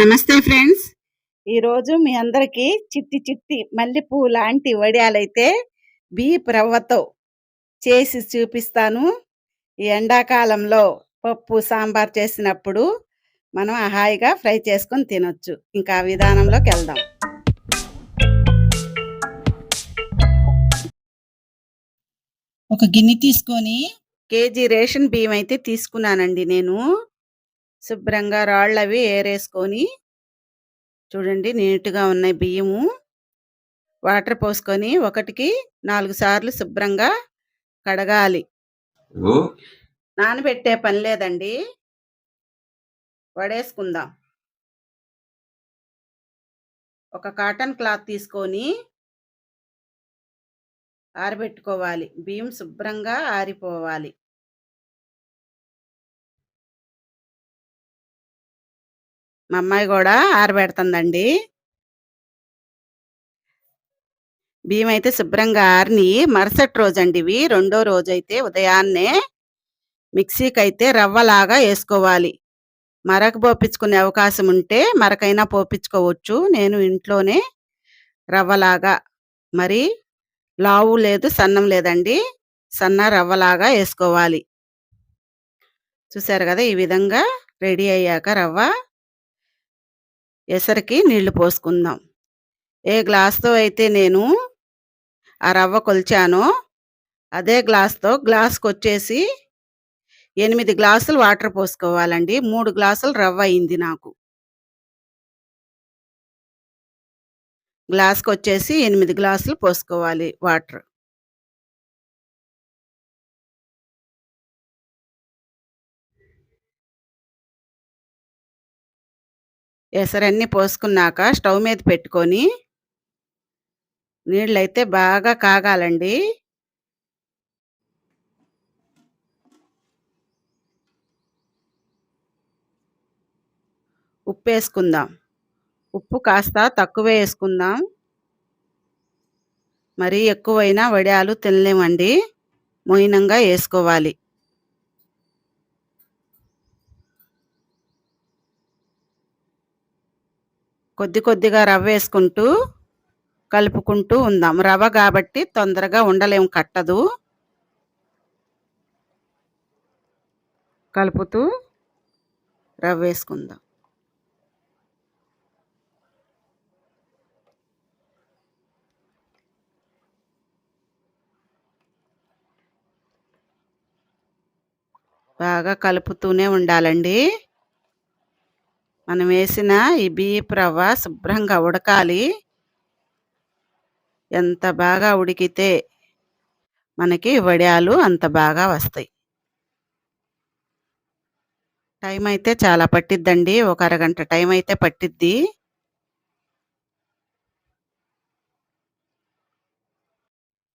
నమస్తే ఫ్రెండ్స్. ఈరోజు మీ అందరికీ చిట్టి చిట్టి మల్లెపూ లాంటి వడియాలైతే బి రవ్వతో చేసి చూపిస్తాను. ఈ ఎండాకాలంలో పప్పు సాంబార్ చేసినప్పుడు మనం హాయిగా ఫ్రై చేసుకొని తినొచ్చు. ఇంకా ఆ విధానంలోకి వెళ్దాం. ఒక గిన్నె తీసుకొని కేజీ రేషన్ బియ్యం అయితే తీసుకున్నానండి నేను. శుభ్రంగా రాళ్ళు అవి ఏరేసుకొని చూడండి నీట్గా ఉన్నాయి బియ్యము. వాటర్ పోసుకొని ఒకటికి నాలుగు సార్లు శుభ్రంగా కడగాలి. నానబెట్టే పని లేదండి. వడేసుకుందాం. ఒక కాటన్ క్లాత్ తీసుకొని ఆరబెట్టుకోవాలి. బియ్యం శుభ్రంగా ఆరిపోవాలి. మా అమ్మాయి కూడా ఆరబెడుతుందండి. బియ్యం అయితే శుభ్రంగా ఆరిని మరుసటి రోజు అండి ఇవి. రెండో రోజు అయితే ఉదయాన్నే మిక్సీకి అయితే రవ్వలాగా వేసుకోవాలి. మరక పోపించుకునే అవకాశం ఉంటే మరకైనా పోపించుకోవచ్చు నేను ఇంట్లోనే రవ్వలాగా మరి లావు లేదు సన్నం లేదండి. సన్న రవ్వలాగా వేసుకోవాలి. చూసారు కదా ఈ విధంగా రెడీ అయ్యాక రవ్వ. ఎసరికి నీళ్ళు పోసుకుందాం. ఏ గ్లాస్తో అయితే నేను ఆ రవ్వ కొలిచానో అదే గ్లాస్తో గ్లాస్కి వచ్చేసి ఎనిమిది గ్లాసులు వాటర్ పోసుకోవాలండి. మూడు గ్లాసులు రవ్వ అయింది నాకు. గ్లాస్కి వచ్చేసి ఎనిమిది గ్లాసులు పోసుకోవాలి వాటర్. ఎసరన్నీ పోసుకున్నాక స్టవ్ మీద పెట్టుకొని నీళ్ళైతే బాగా కాగాలండి. ఉప్పు వేసుకుందాం ఉప్పు కాస్త తక్కువ వేసుకుందాం. మరీ ఎక్కువైనా వడియాలు తినలేమండి. మోయినంగా వేసుకోవాలి. కొద్ది కొద్దిగా రవ్వ వేసుకుంటూ కలుపుకుంటూ ఉందాం. రవ్వ కాబట్టి తొందరగా ఉండలేము కట్టదు. కలుపుతూ రవ్వ వేసుకుందాం. బాగా కలుపుతూనే ఉండాలండి. మనం వేసిన ఈ బియ్యపు రవ్వ శుభ్రంగా ఉడకాలి. ఎంత బాగా ఉడికితే మనకి వడియాలు అంత బాగా వస్తాయి. టైం అయితే చాలా పట్టిద్దండి. ఒక అరగంట టైం అయితే పట్టిద్ది.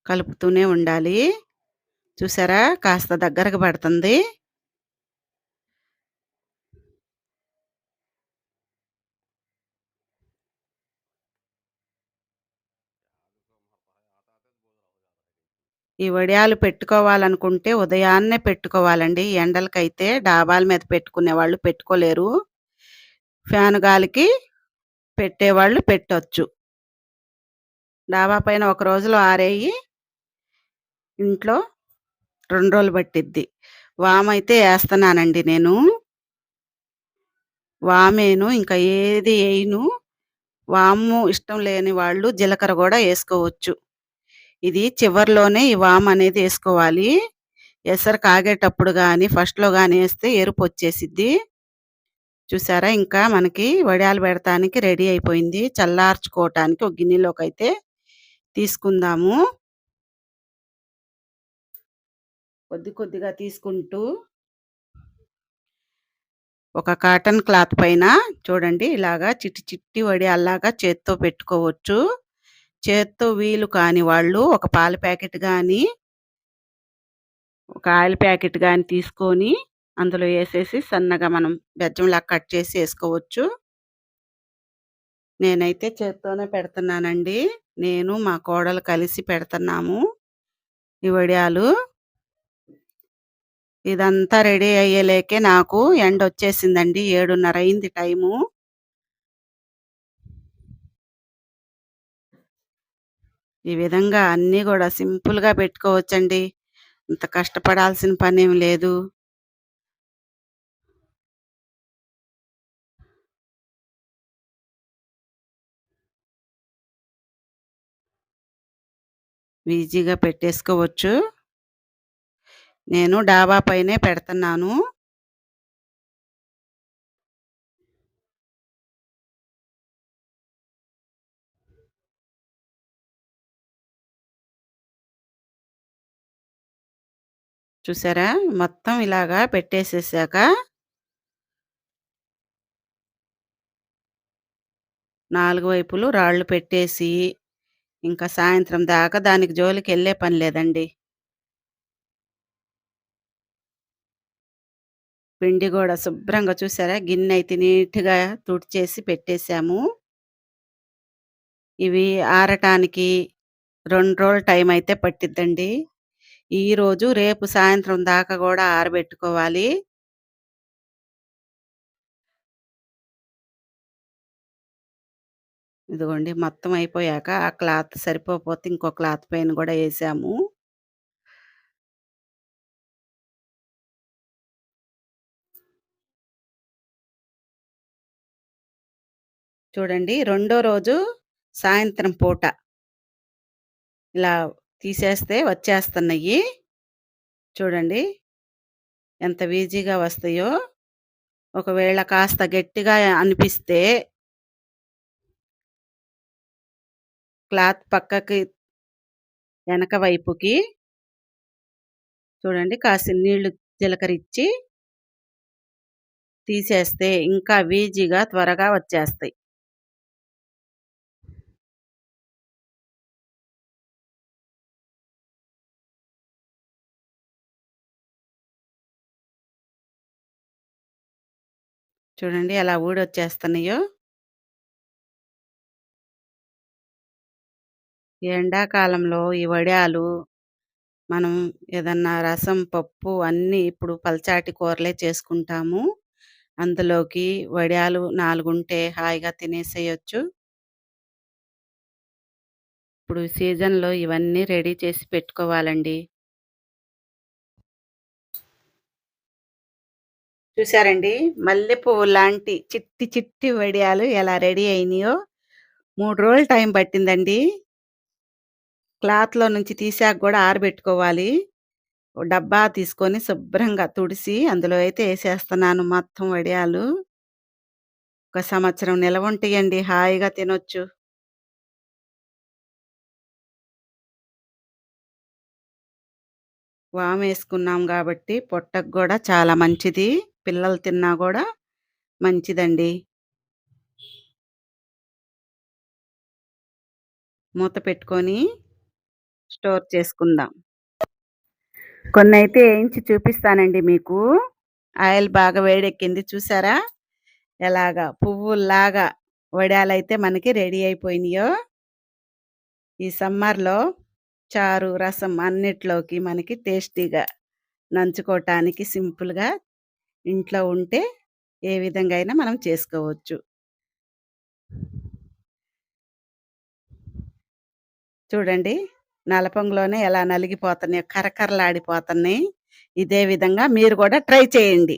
కలుపుతూనే ఉండాలి. చూసారా? కాస్త దగ్గరకు పడుతుంది. ఈ వడియాలు పెట్టుకోవాలనుకుంటే ఉదయాన్నే పెట్టుకోవాలండి. ఎండలకైతే డాబాల మీద పెట్టుకునే వాళ్ళు పెట్టుకోలేరు. ఫ్యాన్ గాలికి పెట్టేవాళ్ళు పెట్టొచ్చు. డాబా పైన ఒక రోజులో ఆరేయి ఇంట్లో రెండు రోజులు పట్టిద్ది. వామైతే వేస్తున్నానండి నేను. వామేను ఇంకా ఏది వేయను. వాము ఇష్టం లేని వాళ్ళు జీలకర్ర కూడా వేసుకోవచ్చు. ఇది చివరిలోనే ఈ వామ్ అనేది వేసుకోవాలి. ఎసరు కాగేటప్పుడు కానీ ఫస్ట్లో కానీ వేస్తే ఎరుపు వచ్చేసిద్ది. చూసారా? ఇంకా మనకి వడియాలు పెడతానికి రెడీ అయిపోయింది. చల్లార్చుకోవటానికి ఒక గిన్నెలోకి అయితే తీసుకుందాము. కొద్ది కొద్దిగా తీసుకుంటూ ఒక కాటన్ క్లాత్ పైన చూడండి ఇలాగా చిట్టి చిట్టి వడియాల్లాగా చేత్తో పెట్టుకోవచ్చు. చేత్తో వీలు కాని వాళ్ళు ఒక పాల ప్యాకెట్ కానీ ఒక ఆయిల్ ప్యాకెట్ కానీ తీసుకొని అందులో వేసేసి సన్నగా మనం బెజ్జంలా కట్ చేసి వేసుకోవచ్చు నేనైతే చేత్తోనే పెడుతున్నానండి. నేను మా కోడలు కలిసి పెడుతున్నాము ఈ వడియాలు. ఇదంతా రెడీ అయ్యేలేకే నాకు ఎండ వచ్చేసిందండి ఏడున్నర అయింది టైము. ఈ విధంగా అన్నీ కూడా సింపుల్‌గా పెట్టుకోవచ్చండి. అంత కష్టపడాల్సిన పని ఏం లేదు. ఈజీగా పెట్టేసుకోవచ్చు. నేను డాబా పైనే పెడుతున్నాను చూసారా? మొత్తం ఇలాగా పెట్టేసేసాక నాలుగు వైపులు రాళ్ళు పెట్టేసి, ఇంకా సాయంత్రం దాకా దానికి జోలికి వెళ్ళే పని లేదండి. పిండి కూడా శుభ్రంగా చూసారా? గిన్నె అయితే నీట్‌గా తుడిచేసి పెట్టేశాము ఇవి ఆరటానికి రెండు రోజులు టైం అయితే పట్టిద్దండి. ఈరోజు, రేపు సాయంత్రం దాకా కూడా ఆరబెట్టుకోవాలి. ఇదిగోండి మొత్తం అయిపోయాక ఆ క్లాత్ సరిపోతే ఇంకో క్లాత్ పైన కూడా వేసాము చూడండి రెండో రోజు సాయంత్రం పూట ఇలా తీసేస్తే వచ్చేస్తున్నాయి చూడండి. ఎంత ఈజీగా వస్తాయో. ఒకవేళ కాస్త గట్టిగా అనిపిస్తే క్లాత్ పక్కకి వెనక వైపుకి చూడండి కాసిన్ని నీళ్ళు జీలకరిచ్చి తీసేస్తే ఇంకా వీజీగా త్వరగా వచ్చేస్తాయి. చూడండి ఎలా ఊడి వచ్చేస్తున్నాయో ఎండాకాలంలో ఈ వడియాలు మనం ఏదన్నా రసం, పప్పు అన్నీ ఇప్పుడు పల్చాటి కూరలే చేసుకుంటాము. అందులోకి వడియాలు నాలుగుంటే హాయిగా తినేసేయొచ్చు. ఇప్పుడు సీజన్‌లో ఇవన్నీ రెడీ చేసి పెట్టుకోవాలండి. చూసారండి? మల్లెపువ్వు లాంటి చిట్టి చిట్టి వడియాలు ఎలా రెడీ అయినాయో మూడు రోజులు టైం పట్టిందండి. క్లాత్‌లో నుంచి తీసాక కూడా ఆరబెట్టుకోవాలి. డబ్బా తీసుకొని శుభ్రంగా తుడిసి అందులో అయితే వేసేస్తున్నాను మొత్తం వడియాలు. ఒక సంవత్సరం నిలవుంటాయండి. హాయిగా తినొచ్చు. వామేసుకున్నాం కాబట్టి పొట్టకు కూడా చాలా మంచిది. పిల్లలు తిన్నా కూడా మంచిదండి. మూత పెట్టుకొని స్టోర్ చేసుకుందాం. కొన్ని అయితే వేయించి చూపిస్తానండి మీకు. ఆయిల్ బాగా వేడెక్కింది చూసారా? ఎలాగా పువ్వుల్లాగా వడియాలైతే మనకి రెడీ అయిపోయినాయో ఈ సమ్మర్‌లో చారు, రసం అన్నిట్లోకి మనకి టేస్టీగా నంచుకోవటానికి సింపుల్‌గా ఇంట్లో ఉంటే ఏ విధంగా అయినా మనం చేసుకోవచ్చు. చూడండి. నలపంలోనే ఎలా నలిగిపోతున్నాయో కరకరలాడిపోతున్నాయి ఇదే విధంగా మీరు కూడా ట్రై చేయండి.